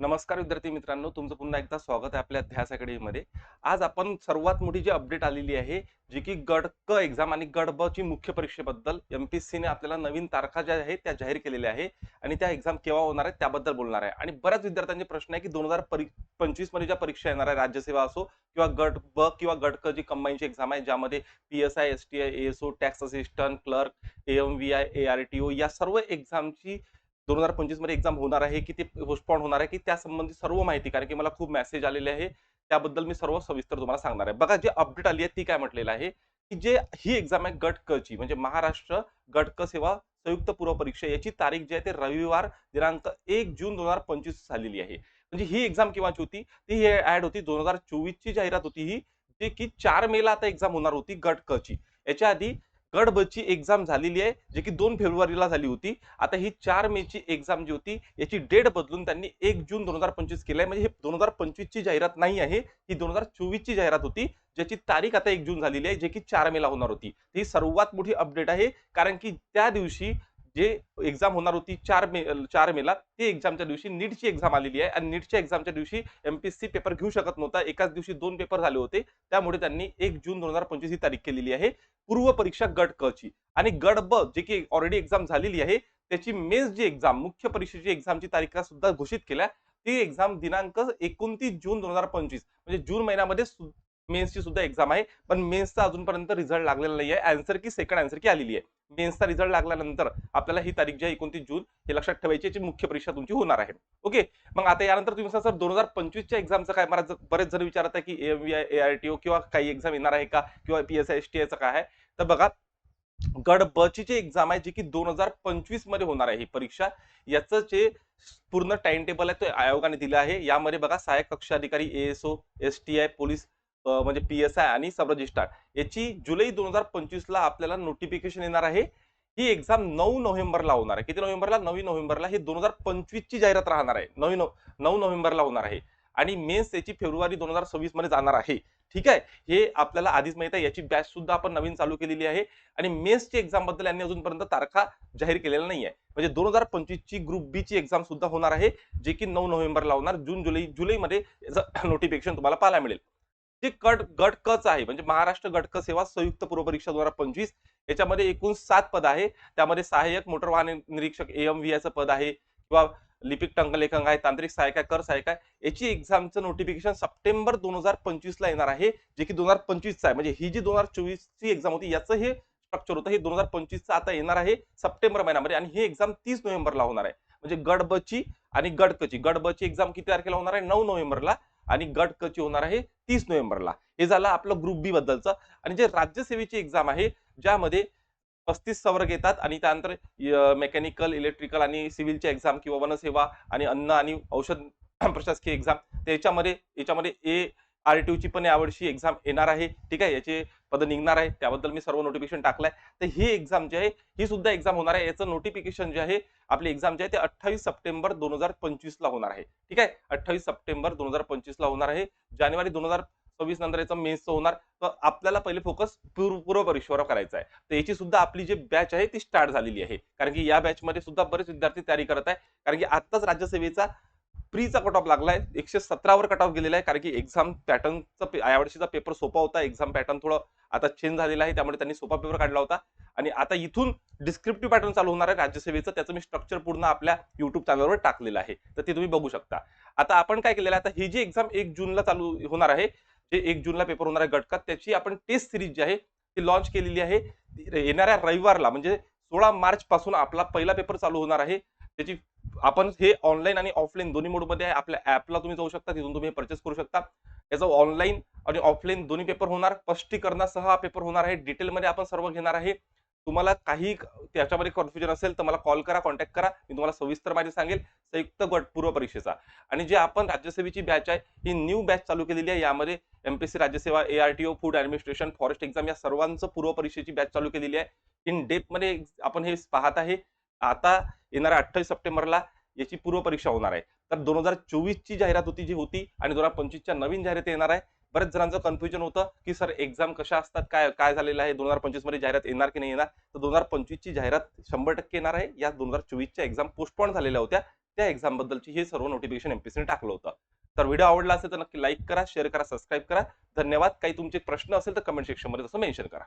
नमस्कार विद्यार्थी मित्रांनो तुमचं पुन्हा एकदा स्वागत आहे आपल्या ध्यास अकॅडमीमध्ये. आज आपण सर्वात मोठी जी अपडेट आलेली आहे जी की गड क एक्झाम आणि गड ब ची मुख्य परीक्षेबद्दल एमपीएससीने आपल्याला नवीन तारखा ज्या आहेत त्या जाहीर केलेल्या आहे आणि त्या एक्झाम केव्हा होणार आहेत त्याबद्दल बोलणार आहे. आणि बऱ्याच विद्यार्थ्यांचे प्रश्न आहे की दोन हजार पंचवीसमध्ये ज्या परीक्षा येणार आहे राज्यसेवा असो किंवा गट ब किंवा गट क जी कंबाईनची एक्झाम आहे ज्यामध्ये P S I S T I S O tax assistant clerk M V I A R T O या सर्व एक्झामची दोन हजार पंचवीसमध्ये एक्झाम होणार आहे की ते पोस्टपॉन होणार आहे की त्या संबंधी सर्व माहिती कारण की मला खूप मेसेज आलेले आहे त्याबद्दल मी सर्व सविस्तर तुम्हाला सांगणार आहे. बघा जी अपडेट आली आहे ती काय म्हटलेलं आहे की जे ही एक्झाम आहे गट क ची म्हणजे महाराष्ट्र गट क सेवा संयुक्त पूर्व परीक्षा याची तारीख जी आहे ते रविवार दिनांक एक जून दोन हजार पंचवीस झालेली आहे. म्हणजे ही एक्झाम केव्हाची होती? ती ऍड होती दोन हजार चोवीसची जाहिरात होती ही जे की चार मेला आता एक्झाम होणार होती गट क ची. याच्या आधी गट ची एक्झाम झालेली आहे जे की दोन फेब्रुवारीला झाली होती. आता ही चार मे ची एक्झाम जी होती याची डेट बदलून त्यांनी एक जून दोन हजार पंचवीस केलंय. म्हणजे हे दोन हजार पंचवीस ची जाहिरात नाही आहे ही दोन हजार चोवीस ची जाहिरात होती ज्याची तारीख आता एक जून झालेली आहे जे की चार मेला होणार होती. ही सर्वात मोठी अपडेट आहे कारण की त्या दिवशी जे एक्झाम होणार होती चार मे चार मेला ती एक्झामच्या दिवशी नीटची एक्झाम आलेली आहे. आणि नीटच्या एक्झामच्या दिवशी एमपीएससी पेपर घेऊ शकत नव्हता. एकाच दिवशी दोन पेपर झाले होते. त्यामुळे त्यांनी एक जून दोन हजार पंचवीस ही तारीख केलेली आहे. पूर्व परीक्षा गट क ची. आणि गट ब जे की ऑलरेडी एक्झाम झालेली आहे त्याची मेन्स जी एक्झाम मुख्य परीक्षेची एक्झामची तारीख सुद्धा घोषित केल्या. ती एक्झाम दिनांक एकोणतीस जून दोन हजार पंचवीस म्हणजे जून महिन्यामध्ये मेन्सची सुद्धा एक्झाम आहे. पण मेन्सचा अजूनपर्यंत रिझल्ट लागलेला नाही आहे आन्सर की सेकंड आन्सर की आलेली आहे मेन्सचा रिझल्ट लागल्यानंतर आपल्याला ही तारीख जी आहे एकोणतीस जून हे लक्षात ठेवायची याची मुख्य परीक्षा तुमची होणार आहे. ओके? मग आता यानंतर तुम्ही सर दोन हजार पंचवीसच्या एक्झामचं काय? मला बरेच जण विचारत आहे की M V I A R T O किंवा काही एक्झाम येणार आहे का? किंवा P S I S T आयचं काय आहे? तर बघा गड ब ची जी एक्झाम आहे जी की दोन हजार पंचवीसमध्ये होणार आहे ही परीक्षा याचं जे पूर्ण टाइम टेबल आहे तो आयोगाने दिलं आहे. यामध्ये बघा सहाय्यक कक्ष अधिकारी ASO S T I police म्हणजे पी एस आय आणि सब रजिस्ट्रार. याची जुलै दोन हजार पंचवीसला आपल्याला नोटिफिकेशन येणार आहे. ही एक्झाम नऊ नोव्हेंबरला होणार आहे. किती नोव्हेंबरला? नऊ नोव्हेंबरला. ही दोन हजार पंचवीसची जाहिरात राहणार आहे. नऊ नऊ नोव्हेंबरला होणार आहे. आणि मेन्स याची फेब्रुवारी दोन हजार सव्वीसमध्ये जाणार आहे. ठीक आहे? हे आपल्याला आधीच माहीत आहे. याची बॅच सुद्धा आपण नवीन चालू केलेली आहे. आणि मेन्सची एक्झामबद्दल यांनी अजूनपर्यंत तारखा जाहीर केलेला नाही आहे म्हणजे दोन हजार पंचवीसची ग्रुप बी ची एक्झाम सुद्धा होणार आहे जे की नऊ नोव्हेंबरला होणार. जून जुलै जुलैमध्ये याचं नोटिफिकेशन तुम्हाला पाहायला मिळेल. जे कट गटकच आहे. म्हणजे महाराष्ट्र गटक सेवा संयुक्त पूर्व परीक्षा दोन हजार पंचवीस याच्यामध्ये एकूण सात पद आहे. त्यामध्ये सहाय्यक मोटर वाहन निरीक्षक एम व्ही पद आहे किंवा लिपिक टंकलेखक आहे तांत्रिक सहाय्यक आहे कर सहाय्यक आहे. याची एक्झामचं नोटिफिकेशन सप्टेंबर दोन हजार पंचवीस ला येणार आहे जे की दोन हजार पंचवीसचं आहे. म्हणजे ही जी दोन हजार चोवीस ची एक्झाम होती याचं हे स्ट्रक्चर होतं. हे दोन हजार पंचवीसचं आता येणार आहे सप्टेंबर महिन्यामध्ये आणि ही एक्झाम तीस नोव्हेंबरला होणार आहे. म्हणजे गडबची आणि गडकची. गडबची एक्झाम किती तारखेला होणार आहे? नऊ नोव्हेंबरला आणि गट होणार आहे तीस नोव्हेंबरला. हे झालं आपलं ग्रुप बी बद्दलचं. आणि जे राज्यसेवेची एक्झाम आहे ज्यामध्ये पस्तीस सवर्ग येतात आणि त्यानंतर मेकॅनिकल इलेक्ट्रिकल आणि सिव्हिलच्या एक्झाम किंवा वनसेवा आणि अन्न आणि औषध प्रशासकीय एक्झाम त्याच्यामध्ये याच्यामध्ये ए आर टी ची पण यावर्षी एक्झाम येणार आहे. ठीक आहे याचे पद निघणार आहे त्याबद्दल मी सर्व नोटिफिकेशन टाकलंय. तर ही एक्झाम जी आहे ही सुद्धा एक्झाम होणार आहे. याचं नोटिफिकेशन जे आहे आपली एक्झाम जे आहे ते अठ्ठावीस सप्टेंबर दोन हजार पंचवीस ला होणार आहे. ठीक आहे? अठ्ठावीस सप्टेंबर दोन हजार पंचवीस ला होणार आहे. जानेवारी दोन हजार सव्वीस नंतर याचं मेन्सचं होणार. तर आपल्याला पहिले फोकस पूर्व पूर्व परीक्षेवर करायचा आहे. तर याची सुद्धा आपली जी बॅच आहे ती स्टार्ट झालेली आहे. कारण की या बॅच मध्ये सुद्धा बरेच विद्यार्थी तयारी करत आहे. कारण की आताच राज्यसेवेचा प्रीचा कट ऑफ लागलाय. एकशे सतरावर कट ऑफ गेलेला आहे कारण की एक्झाम पॅटर्नचा यावर्षीचा पेपर सोपा होता. एक्झाम पॅटर्न थोडं आता चेंज झालेला आहे त्यामुळे त्यांनी सोपा पेपर काढला होता. आणि आता इथून डिस्क्रिप्टिव्ह पॅटर्न चालू होणार आहे राज्यसेवेचं त्याचं मी स्ट्रक्चर पूर्ण आपल्या युट्यूब चॅनलवर टाकलेलं आहे. तर ते तुम्ही बघू शकता. आता आपण काय केलेलं आहे? आता ही जी एक्झाम एक जूनला चालू होणार आहे जे एक जूनला पेपर होणार आहे गटकात त्याची आपण टेस्ट सिरीज जी आहे ती लॉन्च केलेली आहे. येणाऱ्या रविवारला म्हणजे सोळा मार्च पासून आपला पहिला पेपर चालू होणार आहे. त्याची आपण हे ऑनलाईन आणि ऑफलाईन दोन्ही मोडमध्ये आहे. आपल्या ऍपला तुम्ही जाऊ शकता. तिथून तुम्ही परचेस करू शकता. याचा ऑनलाईन आणि ऑफलाईन दोन्ही पेपर होणार. स्पष्टीकरणासह हा पेपर होणार आहे. डिटेलमध्ये आपण सर्व घेणार आहे. तुम्हाला काही त्याच्यामध्ये कन्फ्युजन असेल तर मला कॉल करा कॉन्टॅक्ट करा. मी तुम्हाला सविस्तर माहिती सांगेल. संयुक्त गट पूर्व परीक्षेचा. आणि जे आपण राज्यसेवेची बॅच आहे ही न्यू बॅच चालू केलेली आहे. यामध्ये MPC राज्यसेवा A R T O food administration forest exam या सर्वांचं पूर्व परीक्षेची बॅच चालू केलेली आहे. इन डेपमध्ये आपण हे पाहत आहे. आता येणाऱ्या अठ्ठावीस सप्टेंबरला याची पूर्व परीक्षा होणार आहे. तर दोन हजार चोवीस ची जाहिरात होती जी होती आणि दोन हजार पंचवीसच्या नवीन जाहिरात येणार आहे. बऱ्याच जणांचं कन्फ्युजन होतं की सर एक्झाम कशा असतात? काय काय झालेलं आहे? दोन हजार पंचवीसमध्ये जाहिरात येणार की नाही येणार? तर दोन हजार पंचवीसची जाहिरात शंभर टक्के येणार आहे. या दोन हजार चोवीसच्या एक्झाम पोस्टपॉन झालेल्या होत्या. त्या एक्झामबद्दलची हे सर्व नोटिफिकेशन एमपीसीने टाकलं होतं. तर व्हिडिओ आवडला असेल तर नक्की लाईक करा शेअर करा सबस्क्राईब करा. धन्यवाद. काही तुमचे प्रश्न असेल तर कमेंट सेक्शनमध्ये तसं मेन्शन करा.